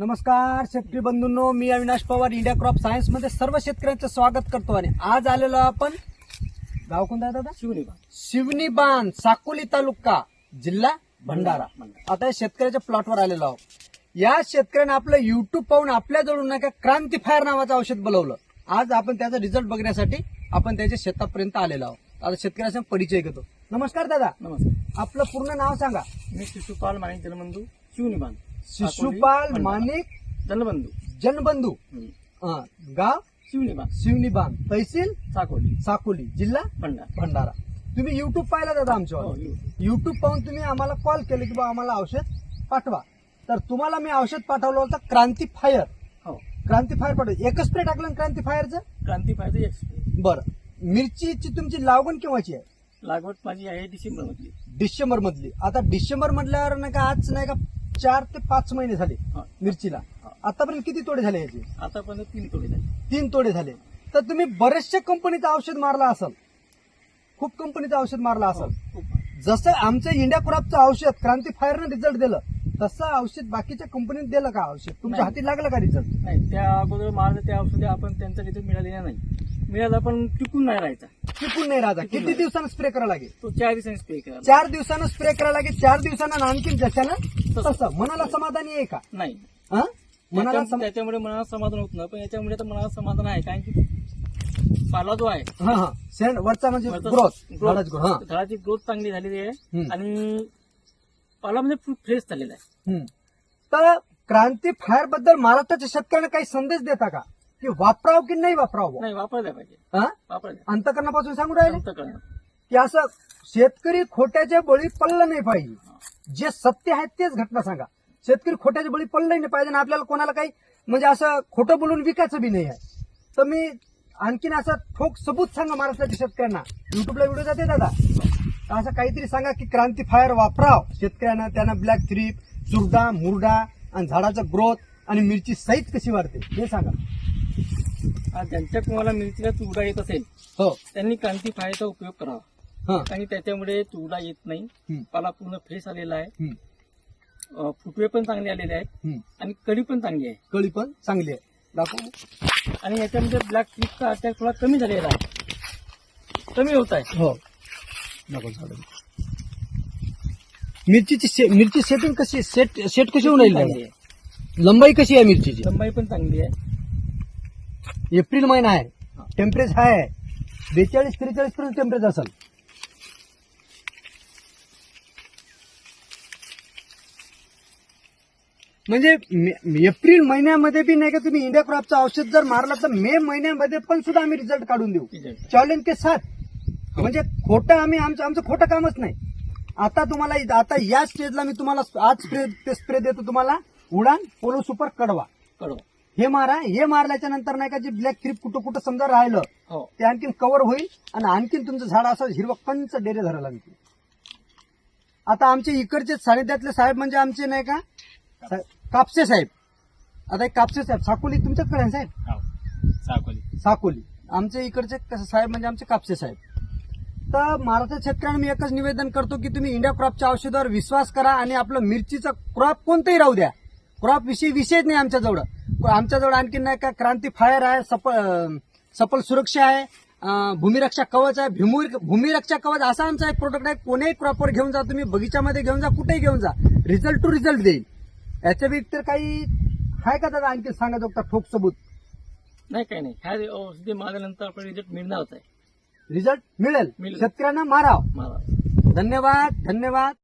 नमस्कार शेतकरी बंधूंनो मी अविनाश पवार इंडिया क्रॉप सायन्समध्ये सर्व शेतकऱ्यांचं स्वागत करतो आणि आज आलेलो आपण गाव कोणता आहे दादा? शिवनी शिवनी बांध साकोली तालुका जिल्हा भंडारा. आता या शेतकऱ्याच्या प्लॉटवर आलेलो आहोत. या शेतकऱ्याने आपलं युट्यूब पाहून आपल्याजवळून नाही का क्रांती फायर नावाचं औषध बोलवलं. आज आपण त्याचा रिझल्ट बघण्यासाठी आपण त्याच्या शेतापर्यंत आलेलो आहोत. आता शेतकऱ्याचा परिचय घेतो. नमस्कार दादा. नमस्कार. आपलं पूर्ण नाव सांगा. मी शिशुपाल माणिक जलबंधू शिवनी बांध. शिशुपाल माणिक जनबंधू. अं, गाव शिवनी बांध शिवनी बांध तहसील? साकोली. साकोली. जिल्हा? भंडार. भंडारा. तुम्ही युट्यूब पाहिला दादा आमच्यावर? येऊ. युट्यूब पाहून तुम्ही आम्हाला कॉल केले की बा आम्हाला औषध पाठवा. तर तुम्हाला मी औषध पाठवलं होतं क्रांती फायर. हो. क्रांती फायर पाठव एकच स्प्रे टाकलं क्रांती फायरचं? क्रांती फायदा एक्सप्रेस बरं. मिरचीची तुमची लागवण केव्हाची आहे? लागवड माझी आहे डिसेंबर मधली डिसेंबर मधली आता डिसेंबर म्हटल्यावर नाही का आज नाही का चार ते पाच महिने झाले हा. मिरचीला. हा. आतापर्यंत किती तोडे झाले याचे? आतापर्यंत तीन तोडे झाले. तीन तोडे झाले. तर तुम्ही बरेचशा कंपनीचं औषध मारलं असेल. खूप कंपनीचं औषध मारलं असेल. खूप. जसं आमचं इंडिया क्रॉपचं औषध क्रांती फायरनं रिझल्ट दिलं तसं औषध बाकीच्या कंपनीत दिलं का औषध? तुमच्या नाही. हाती लागलं का रिझल्ट नाही त्या अगोदर मारलं त्या औषधी आपण त्यांचा तिथे मिळालेला नाही. मिळाला पण टिकून नाही राहायचा. टिकून नाही राहता. किती नाही. दिवसानं स्प्रे करावं लागेल? तो चार दिवसांनी स्प्रे केला चार दिवसानं स्प्रे करायला लागेल. चार दिवसानं आणखीन जशानं तसं. मनाला समाधानी आहे का? नाही. हा? मनाला त्याच्या- सम- त्याच्यामुळे मनाला समाधान होत नाही. पण याच्यामुळे तर मनाला समाधान आहे. कारण की पाला जो आहे हा हा. सेंड वरचा म्हणजे वरचा ग्रोथ. growth. झाडाची growth, हा. झाडाची ग्रोथ चांगली झालेली आहे. हम्म. आणि पाला म्हणजे फ्रेश झालेला आहे. हम्म. तर क्रांती फायरबद्दल महाराष्ट्राच्या शेतकऱ्यांना काही संदेश देता का? की वापराव की नाही वापरावं? नाही वापरायला पाहिजे. हा? वापरायला. अंतकरणापासून सांगू राहिले. की असं शेतकरी खोट्याच्या बळी पडलं नाही पाहिजे. जे सत्य आहे तेच घटना सांगा. शेतकरी खोट्याच्या बळी पडलं नाही पाहिजे आणि आपल्याला कोणाला काही म्हणजे असं खोटं बोलून विकायचं बी नाही आहे. तर मी आणखीन असं ठोक सबूत सांगा महाराष्ट्राच्या शेतकऱ्यांना. युट्यूबला व्हिडिओ जाते दादा. असं काहीतरी सांगा की क्रांती फायर वापराव. शेतकऱ्यांना त्यांना ब्लॅक थ्रीप चुरडा मुरडा आणि झाडाचा ग्रोथ आणि मिरची सहित कशी वाढते हे सांगा. ज्यांच्या कुणाला मिरचीला चुरडा येत असेल हो. त्यांनी क्रांती फायचा उपयोग करावा. आणि त्याच्यामुळे चुरडा येत नाही. पाला पूर्ण फ्रेश आलेला आहे. फुटवे पण चांगले आलेले आहेत. आणि कडी पण चांगली आहे. कळी पण चांगली आहे. दाखवू. आणि याच्यामध्ये ब्लॅक स्लिपचा अटॅक थोडा कमी झालेला आहे. कमी होत आहे. हो. नको झालं मिरचीची से- मिरची सेटिंग कशी सेट सेट कशी होऊन राहिली लंबाई कशी आहे मिरचीची? लंबाई पण चांगली आहे. एप्रिल महिना आहे. टेम्परेचर हाय आहे. बेचाळीस त्रेचाळीस पर्यंत टेम्परेचर असेल. म्हणजे मे- एप्रिल महिन्यामध्ये बी नाही का तुम्ही इंडिया क्रॉपचं औषध जर मारलं तर मे महिन्यामध्ये पण सुद्धा आम्ही रिझल्ट काढून देऊ. चॅलेंज के साथ म्हणजे खोटं आम्ही आमचं आमचं खोटं कामच नाही. आता तुम्हाला आता या स्टेजला मी तुम्हाला आज स्प्रे ते स्प्रे देतो तुम्हाला. उडान पोलो सुपर कडवा. कडवा. हे मारा. हे मारल्याच्या नंतर नाही का जे ब्लॅक थ्रिप कुठं कुठं समजा राहिलं हो. ते आणखीन कव्हर होईल आणि आणखीन तुमचं झाड असं हिरवं कंच डेरे धरायला लागते आता आमचे इकडचे सानिध्यातले साहेब म्हणजे आमचे नाही का? कापसे साहेब. आता एक कापसे साहेब. साकोली तुमच्याकडे आहे साहेब? साकोली. साकोली. आमचे इकडचे कसं साहेब म्हणजे आमचे कापसे साहेब. तर महाराष्ट्र शेतकऱ्यांना मी एकच निवेदन करतो की तुम्ही इंडिया क्रॉपच्या औषधावर विश्वास करा आणि आपलं मिरचीचा क्रॉप कोणतंही राहू द्या. क्रॉप विषयी विषयच नाही आमच्याजवळ. आमच्याजवळ आणखी नाही का क्रांती फायर आहे सफल सफल सुरक्षा आहे भूमिरक्षा कवच आहे भूमी भूमिरक्षा कवच असा आमचा एक प्रोडक्ट आहे. कोणीही क्रॉपवर घेऊन जा तुम्ही बगीच्यामध्ये घेऊन जा कुठेही घेऊन जा. रिझल्ट टू रिझल्ट देईल. याच्या व्यतिरिक्त काही आहे का दादा आणखी सांगा जोगता ठोक सबूत नाही काही नाही. ह्या औषधी मारल्यानंतर आपल्याला रिझल्ट मिळणारच आहे रिझल्ट मिळेल. मिळेल. शेतकऱ्यांना माराव. मला धन्यवाद धन्यवाद.